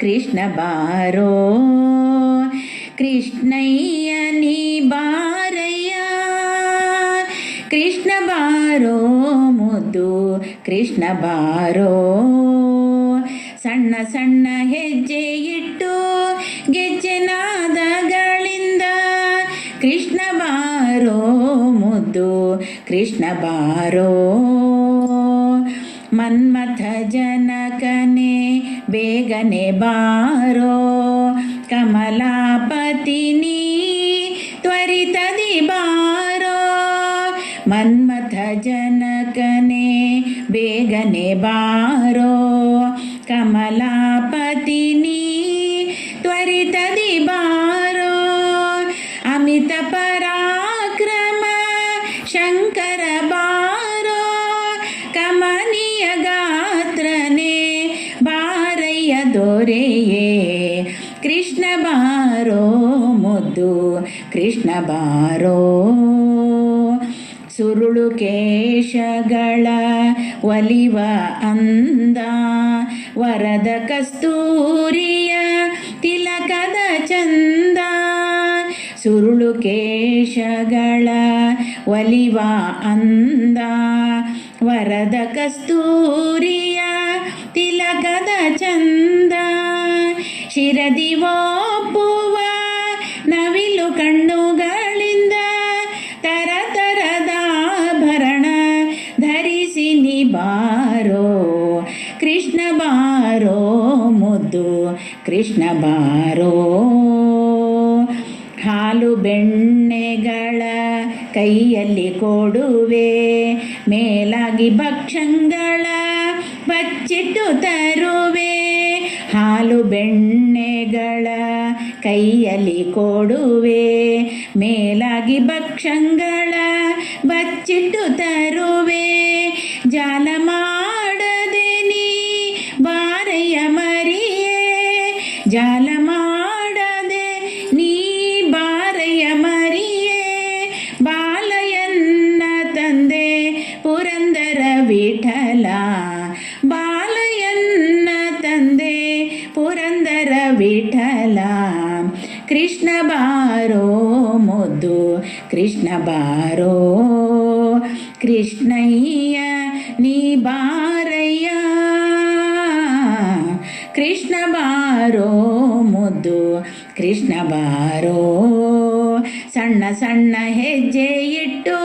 ಕೃಷ್ಣ ಬಾರೋ? ಕೃಷ್ಣಯ್ಯ, ನೀ ಬಾರಯ್ಯ? ಕೃಷ್ಣ ಬಾರೋ ಮುದ್ದು, ಕೃಷ್ಣ ಬಾರೋ? ಸಣ್ಣ ಸಣ್ಣ ಹೆಜ್ಜೆ ಇಟ್ಟು ಗೆಜ್ಜೆನಾದಗಳಿಂದ ಕೃಷ್ಣ ಬಾರೋ ಮುದ್ದು, ಕೃಷ್ಣ ಬಾರೋ? ಮನ್ಮಥ ಜನಕನೆ ಬೇಗನೆ ಬಾರೋ ಕಮಲಾಪತಿನಿ ತ್ವರಿತದಿ ಬಾರೋ ಮನ್ಮಥ ಜನಕನೆ ಬೇಗನೆ ಬಾರೋ ಕಮಲಾಪತಿನಿ ದೊರೆಯೇ? ಕೃಷ್ಣ ಬಾರೋ ಮುದ್ದು, ಕೃಷ್ಣ ಬಾರೋ ಸುರುಳು ಕೇಶಗಳ ಒಲಿವ ಅಂದ, ವರದ ಕಸ್ತೂರಿಯ ತಿಲಕದ ಚಂದ, ಸುರುಳು ಕೇಶಗಳ ಒಲಿವ ಅಂದ, ವರದ ಕಸ್ತೂರಿಯ ತಿಲಕದ ಚಂದ ಶಿರದಿ ನವಿಲು ಕಣ್ಣುಗಳಿಂದ ತರತರದ ಭರಣ ಧರಿಸಿ ಬಾರೋ, ಕೃಷ್ಣ ಬಾರೋ ಮುದ್ದು, ಕೃಷ್ಣ ಬಾರೋ. ಹಾಲು ಬೆಣ್ಣೆಗಳ ಕೈಯಲ್ಲಿ ಕೊಡುವೆ, ಮೇಲಾಗಿ ಭಕ್ಷಂಗಳ ಬಚ್ಚಿಟ್ಟು ತರುವೆ ಹಾಲು ಬೆಣ್ಣೆಗಳ ಕೈಯಲ್ಲಿ ಕೊಡುವೆ ಮೇಲಾಗಿ ಭಕ್ಷಂಗಳ ಬಚ್ಚಿಟ್ಟು ತರುವೆ. ಜಾಲ ವಿಠಲ. ಕೃಷ್ಣ ಬಾರೋ ಮುದ್ದು, ಕೃಷ್ಣ ಬಾರೋ. ಕೃಷ್ಣಯ್ಯ, ನೀ ಬಾರಯ್ಯ. ಕೃಷ್ಣ ಬಾರೋ ಮುದ್ದು, ಕೃಷ್ಣ ಬಾರೋ. ಸಣ್ಣ ಸಣ್ಣ ಹೆಜ್ಜೆ ಇಟ್ಟು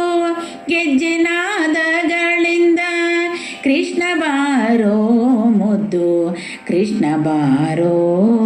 ಗೆಜ್ಜೆನಾದಗಳಿಂದ ಕೃಷ್ಣ ಬಾರೋ ಮುದ್ದು, ಕೃಷ್ಣ ಬಾರೋ.